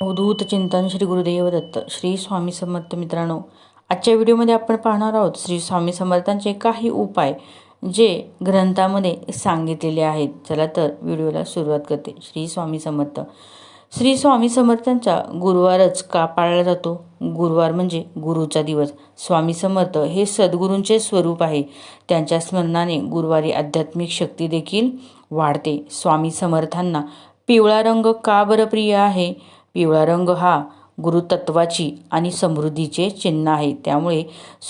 अवधूत चिंतन श्री गुरुदेव दत्त श्री स्वामी समर्थ मित्रांनो आजच्या व्हिडिओमध्ये आपण पाहणार आहोत श्री स्वामी समर्थांचे काही उपाय जे ग्रंथामध्ये सांगितलेले आहेत. चला तर व्हिडिओला सुरुवात करते. श्री स्वामी समर्थ. श्री स्वामी समर्थांचा गुरुवारच का पाळला जातो? गुरुवार म्हणजे गुरुचा दिवस. स्वामी समर्थ हे सद्गुरूंचे स्वरूप आहे. त्यांच्या स्मरणाने गुरुवारी आध्यात्मिक शक्ती देखील वाढते. स्वामी समर्थांना पिवळा रंग का बरं प्रिय आहे? पिवळा रंग हा गुरुतत्वाची आणि समृद्धीचे चिन्ह आहे. त्यामुळे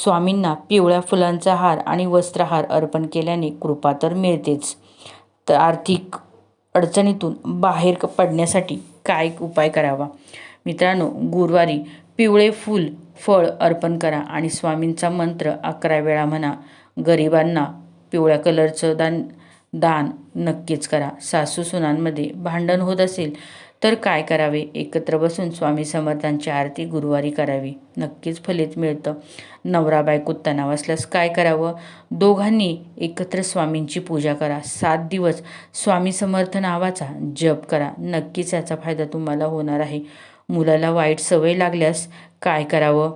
स्वामींना पिवळ्या फुलांचा हार आणि वस्त्रहार अर्पण केल्याने कृपा तर मिळतेच. तर आर्थिक अडचणीतून बाहेर पडण्यासाठी काय उपाय करावा? मित्रांनो गुरुवारी पिवळे फूल फळ अर्पण करा आणि स्वामींचा मंत्र अकरा वेळा म्हणा. गरिबांना पिवळ्या कलरचं दान दान नक्कीच करा. सासू सुनांमध्ये भांडण होत असेल तर काय करावे? एकत्र बसून स्वामी समर्थांची आरती गुरुवारी करावी. नक्कीच फलित मिळतं. नवरा बायको तणाव असल्यास काय करावं? दोघांनी एकत्र स्वामींची पूजा करा. सात दिवस स्वामी समर्थ नावाचा जप करा. नक्कीच याचा फायदा तुम्हाला होणार आहे. मुलाला वाईट सवय लागल्यास काय करावं?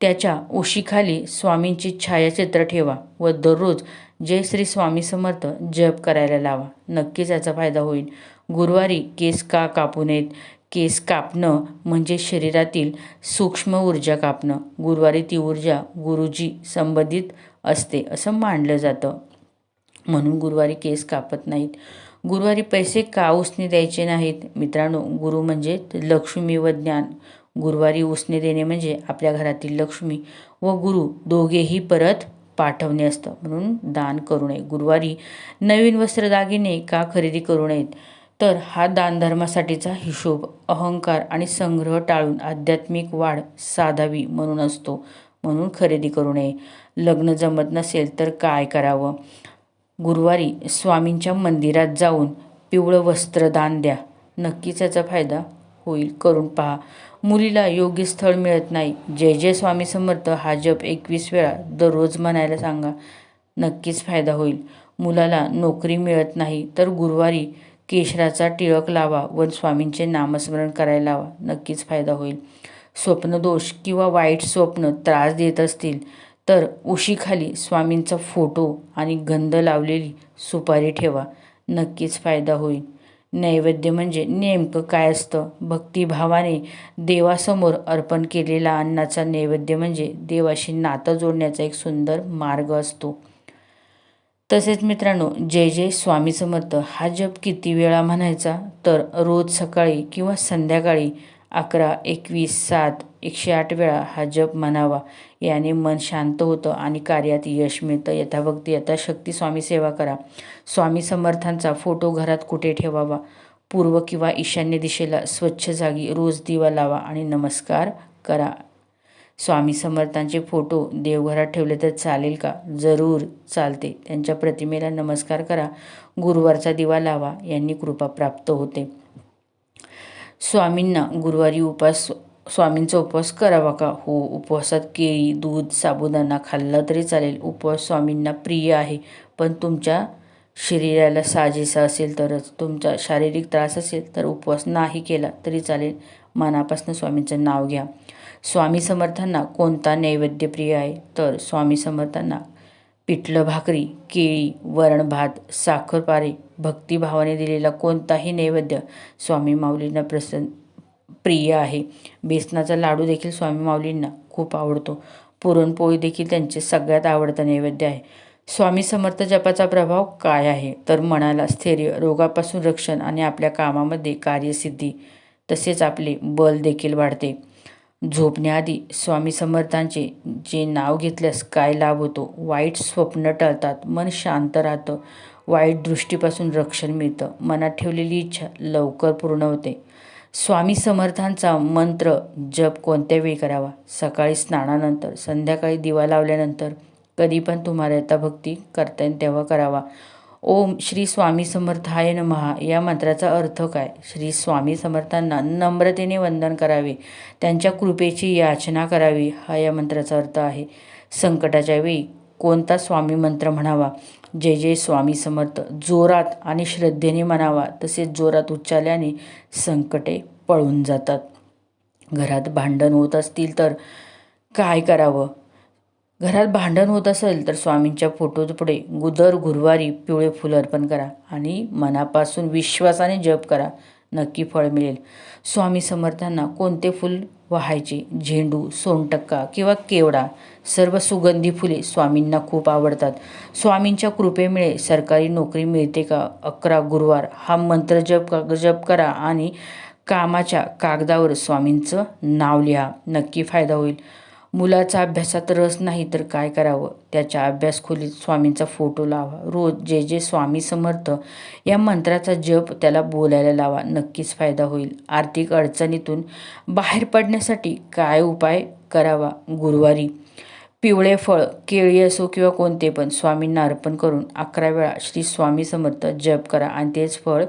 त्याच्या उशीखाली स्वामींची छायाचित्र ठेवा व दररोज जय श्री स्वामी समर्थ जप करायला लावा. नक्कीच याचा फायदा होईल. गुरुवारी केस का कापू नयेत? केस कापणं म्हणजे शरीरातील सूक्ष्म ऊर्जा कापणं. गुरुवारी ती ऊर्जा गुरुजी संबंधित असते असं मानलं जातं. म्हणून गुरुवारी केस कापत नाहीत. गुरुवारी पैसे का उसने द्यायचे नाहीत? मित्रांनो गुरु म्हणजे लक्ष्मी व ज्ञान. गुरुवारी उसने देणे म्हणजे आपल्या घरातील लक्ष्मी व गुरु दोघेही परत पाठवणे असतं. म्हणून दान करू नये. गुरुवारी नवीन वस्त्र दागिने का खरेदी करू नयेत? तर हा दानधर्मासाठीचा हिशोब अहंकार आणि संग्रह टाळून आध्यात्मिक वाढ साधावी म्हणून असतो म्हणून खरेदी करू नये. लग्न जमत नसेल तर काय करावं? गुरुवारी स्वामींच्या मंदिरात जाऊन पिवळं वस्त्र दान द्या. नक्कीच याचा फायदा होईल. करून पहा. मुलीला योग्य स्थळ मिळत नाही. जय जय स्वामी समर्थ हा जप एकवीस वेळा दररोज म्हणायला सांगा. नक्कीच फायदा होईल. मुलाला नोकरी मिळत नाही तर गुरुवारी केशराचा टिळक लावा व स्वामींचे नामस्मरण करायला लावा नक्कीच फायदा होईल. स्वप्नदोष किंवा वाईट स्वप्न त्रास देत असतील तर उशीखाली स्वामींचा फोटो आणि गंध लावलेली सुपारी ठेवा नक्कीच फायदा होईल. नैवेद्य म्हणजे नेमकं काय असतं? भक्तिभावाने देवासमोर अर्पण केलेला अन्नाचा नैवेद्य म्हणजे देवाशी नातं जोडण्याचा एक सुंदर मार्ग असतो. तसेच मित्रांनो जय जय स्वामी समर्थ. हा जप किती वेळा म्हणायचा? तर रोज सकाळी किंवा संध्याकाळी अकरा एकवीस सात एकशे आठ वेळा हा जप म्हणावा. याने मन शांत होतं आणि कार्यात यश मिळतं. यथाभक्ती यथाशक्ती स्वामी सेवा करा. स्वामी समर्थांचा फोटो घरात कुठे ठेवावा? पूर्व किंवा ईशान्य दिशेला स्वच्छ जागी रोज दिवा लावा आणि नमस्कार करा. स्वामी समर्थांचे फोटो देवघरात ठेवले तर चालेल का? जरूर चालते. त्यांच्या प्रतिमेला नमस्कार करा. गुरुवारचा दिवा लावा. यांनी कृपा प्राप्त होते. स्वामींना गुरुवारी उपास स्वामींचा उपवास करावा का? हो उपवासात केळी दूध साबुदाणा खाल्ला तरी चालेल. उपवास स्वामींना प्रिय आहे. पण तुमच्या शरीराला साजेसा असेल तरच. तुमचा शारीरिक त्रास असेल तर उपवास नाही केला तरी चालेल. मनापासून स्वामींचं नाव घ्या. स्वामी समर्थांना कोणता नैवेद्य प्रिय आहे? तर स्वामी समर्थांना पिठलं भाकरी केळी वरण भात साखरपारे भक्तिभावाने दिलेला कोणताही नैवेद्य स्वामी माऊलींना प्रसन्न प्रिय आहे. बेसनाचा लाडू देखील स्वामी माऊलींना खूप आवडतो. पुरणपोळी देखील त्यांचे सगळ्यात आवडता नैवेद्य आहे. स्वामी समर्थ जपाचा प्रभाव काय आहे? तर मनाला स्थैर्य रोगापासून रक्षण आणि आपल्या कामामध्ये कार्यसिद्धी तसेच आपले बल देखील वाढते. झोपण्याआधी स्वामी समर्थांचे जे नाव घेतल्यास काय लाभ होतो? वाईट स्वप्न टळतात मन शांत राहतं वाईट दृष्टीपासून रक्षण मिळतं. मनात ठेवलेली इच्छा लवकर पूर्ण होते. स्वामी समर्थांचा मंत्र जप कोणत्या वेळी करावा? सकाळी स्नानानंतर संध्याकाळी दिवा लावल्यानंतर कधी पण तुम्हाला आता भक्ती करता येईल तेव्हा करावा. ओम श्री स्वामी समर्थाय नमहा या मंत्राचा अर्थ काय? श्री स्वामी समर्थांना नम्रतेने वंदन करावे त्यांच्या कृपेची याचना करावी हा या मंत्राचा अर्थ आहे. संकटाच्या वेळी कोणता स्वामी मंत्र म्हणावा? जय जय स्वामी समर्थ. जोरात आणि श्रद्धेने म्हणावा तसेच जोरात उच्चारल्याने संकटे पळून जातात. घरात भांडण होत असतील तर काय करावं? घरात भांडण होत असेल तर स्वामींच्या फोटोपुढे गुदर गुरुवारी पिवळे फुल अर्पण करा आणि मनापासून विश्वासाने जप करा. नक्की फळ मिळेल. स्वामी समर्थांना कोणते फूल वाहायचे? झेंडू सोनटक्का किंवा केवडा? सर्व सुगंधी फुले स्वामींना खूप आवडतात. स्वामींच्या कृपेमुळे सरकारी नोकरी मिळते का? अकरा गुरुवार हा मंत्र जप जप करा आणि कामाच्या कागदावर स्वामींचं नाव लिहा. नक्की फायदा होईल. मुलाचा अभ्यासात रस नाही तर काय करावं? त्याच्या अभ्यास खोलीत स्वामींचा फोटो लावा. रोज जे जे स्वामी समर्थ या मंत्राचा जप त्याला बोलायला लावा. नक्कीच फायदा होईल. आर्थिक अडचणीतून बाहेर पडण्यासाठी काय उपाय करावा? गुरुवारी पिवळे फळ केळी असो किंवा कोणते पण स्वामींना अर्पण करून अकरा वेळा श्री स्वामी समर्थ जप करा आणि तेच फळ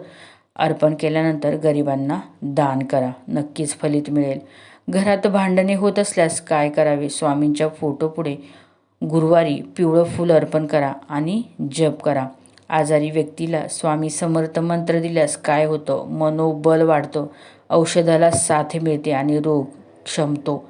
अर्पण केल्यानंतर गरिबांना दान करा. नक्कीच फलित मिळेल. घरात भांडणे होत असल्यास काय करावे? स्वामींच्या फोटोपुढे गुरुवारी पिवळं फूल अर्पण करा आणि जप करा. आजारी व्यक्तीला स्वामी समर्थ मंत्र दिल्यास काय होतं? मनोबल वाढतं. औषधाला साथ मिळते आणि रोग क्षमतो.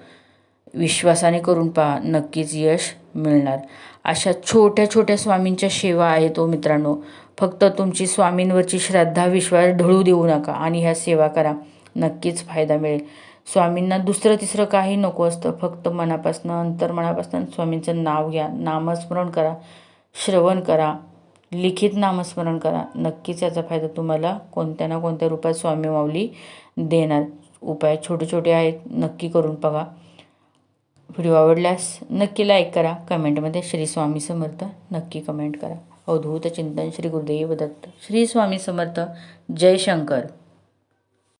विश्वासाने करून पहा नक्कीच यश मिळणार. अशा छोट्या छोट्या स्वामींच्या सेवा आहेत ओ मित्रांनो. फक्त तुमची स्वामींवरची श्रद्धा विश्वास ढळू देऊ नका आणि ह्या सेवा करा. नक्कीच फायदा मिळेल. स्वामींना दुसरं तिसरं काही नको असतं. फक्त मनापासनं अंतर्मनापासनं स्वामींचं नाव घ्या. नामस्मरण करा. श्रवण करा. लिखित नामस्मरण करा. नक्कीच याचा फायदा तुम्हाला कोणत्या ना कोणत्या रूपात स्वामी माऊली देणार. उपाय छोटे छोटे आहेत. नक्की करून बघा. व्हिडिओ आवडल्यास नक्की लाईक करा. कमेंटमध्ये श्री स्वामी समर्थ नक्की कमेंट करा. अवधूत चिंतन श्री गुरुदेव दत्त. श्री स्वामी समर्थ. जय शंकर.